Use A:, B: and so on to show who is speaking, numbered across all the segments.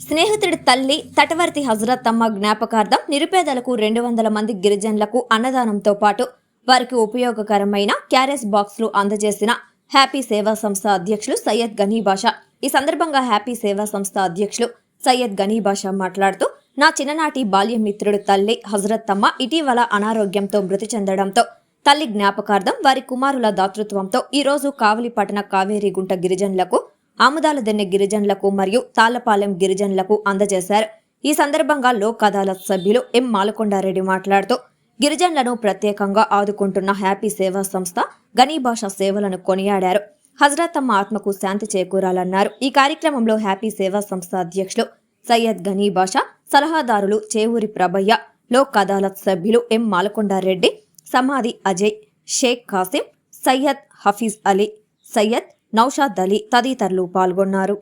A: స్నేహితుడి తల్లి తటవర్తి హజరత్ జ్ఞాపకార్థం నిరుపేదలకు రెండు వందల మంది గిరిజనులకు అన్నదానంతో పాటు వారికి ఉపయోగకరమైన క్యారెస్ బాక్సులు అందజేసిన హ్యాపీ సేవా సంస్థ అధ్యక్షులు సయ్యద్ గనీ బాషా. ఈ సందర్భంగా హ్యాపీ సేవా సంస్థ అధ్యక్షులు సయ్యద్ గనీ బాషా మాట్లాడుతూ నా చిన్ననాటి బాల్యమిత్రుడు తల్లి హజరత్తమ్మ ఇటీవల అనారోగ్యంతో మృతి చెందడంతో తల్లి జ్ఞాపకార్థం వారి కుమారుల దాతృత్వంతో ఈరోజు రోజు కావలి పట్టణ కావేరీగుంట గిరిజనులకు ఆముదాల దెన్నె గిరిజనులకు మరియు తాళ్ళపాలెం గిరిజనులకు అందజేశారు. ఈ సందర్భంగా లోక్ అదాలత్ సభ్యులు ఎం మాలకొండారెడ్డి మాట్లాడుతూ గిరిజనులను ప్రత్యేకంగా ఆదుకుంటున్న హ్యాపీ సేవా సంస్థ గనీభాష సేవలను కొనియాడారు. హజరత్ అమ్మ ఆత్మకు శాంతి చేకూరాలన్నారు. ఈ కార్యక్రమంలో హ్యాపీ సేవా సంస్థ అధ్యక్షులు సయ్యద్ గనీభాష సలహాదారులు చేవూరి ప్రభయ్య లోక్ అదాలత్ సభ్యులు ఎం మాలకొండారెడ్డి సమాధి అజయ్ షేక్ కాసిం సయ్యద్ హఫీజ్ అలీ సయ్యద్ నౌషాద్ అలీ తదితరులు పాల్గొన్నారు.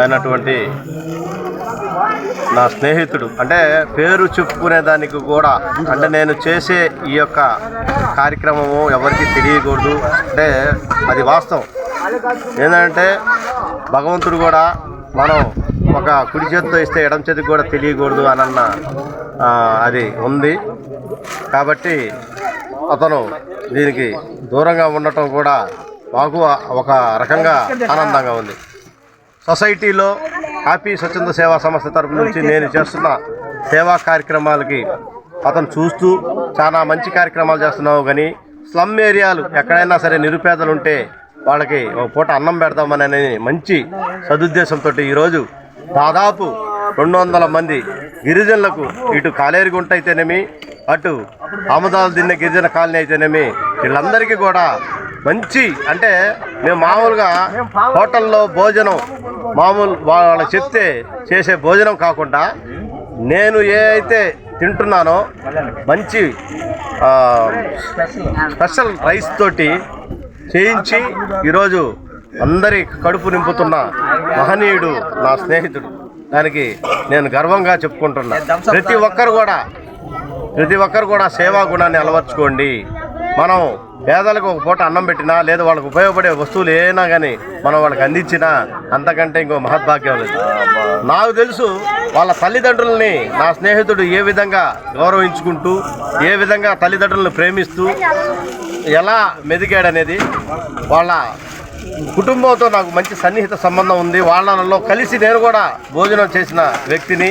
B: అయినటువంటి నా స్నేహితుడు అంటే పేరు చెప్పుకునే దానికి కూడా అంటే నేను చేసే ఈ యొక్క కార్యక్రమము ఎవరికి తెలియకూడదు. అంటే అది వాస్తవం. ఏంటంటే భగవంతుడు కూడా మనం ఒక కుడి చేతితో ఇస్తే ఎడం చేతికి కూడా తెలియకూడదు అనన్న అన్న అది ఉంది. కాబట్టి అతను దీనికి దూరంగా ఉండటం కూడా మాకు ఒక రకంగా ఆనందంగా ఉంది. సొసైటీలో హ్యాపీ స్వచ్ఛంద సేవా సంస్థ తరపు నుంచి నేను చేస్తున్న సేవా కార్యక్రమాలకి అతను చూస్తూ చాలా మంచి కార్యక్రమాలు చేస్తున్నావు కానీ స్లమ్ ఏరియాలు ఎక్కడైనా సరే నిరుపేదలు ఉంటే వాళ్ళకి ఒక పూట అన్నం పెడదామని మంచి సదుద్దేశంతో ఈరోజు దాదాపు రెండు వందల మంది గిరిజనులకు ఇటు కాలేరుగుంట అయితేనేమి అటు ఆముదాలు తిన్న గిరిజన కాలనీ అయితేనేమి వీళ్ళందరికీ కూడా మంచి అంటే మేము మామూలుగా హోటల్లో భోజనం మామూలు వాళ్ళకి చెప్తే చేసే భోజనం కాకుండా నేను ఏ అయితే తింటున్నానో మంచి స్పెషల్ రైస్ తోటి చేయించి ఈరోజు అందరి కడుపు నింపుతున్న మహనీయుడు నా స్నేహితుడు. దానికి నేను గర్వంగా చెప్పుకుంటున్నా. ప్రతి ఒక్కరు కూడా ప్రతి ఒక్కరు కూడా సేవా గుణాన్ని అలవర్చుకోండి. మనం పేదలకు ఒక పూట అన్నం పెట్టినా లేదా వాళ్ళకు ఉపయోగపడే వస్తువులు ఏనా కానీ మనం వాళ్ళకి అందించినా అంతకంటే ఇంకో మహద్భాగ్యం లేదు నాకు తెలుసు వాళ్ళ తల్లిదండ్రులని నా స్నేహితుడు ఏ విధంగా గౌరవించుకుంటూ ఏ విధంగా తల్లిదండ్రులను ప్రేమిస్తూ ఎలా మెదిగాడనేది వాళ్ళ కుటుంబంతో నాకు మంచి సన్నిహిత సంబంధం ఉంది. వాళ్ళలో కలిసి నేను కూడా భోజనం చేసిన వ్యక్తిని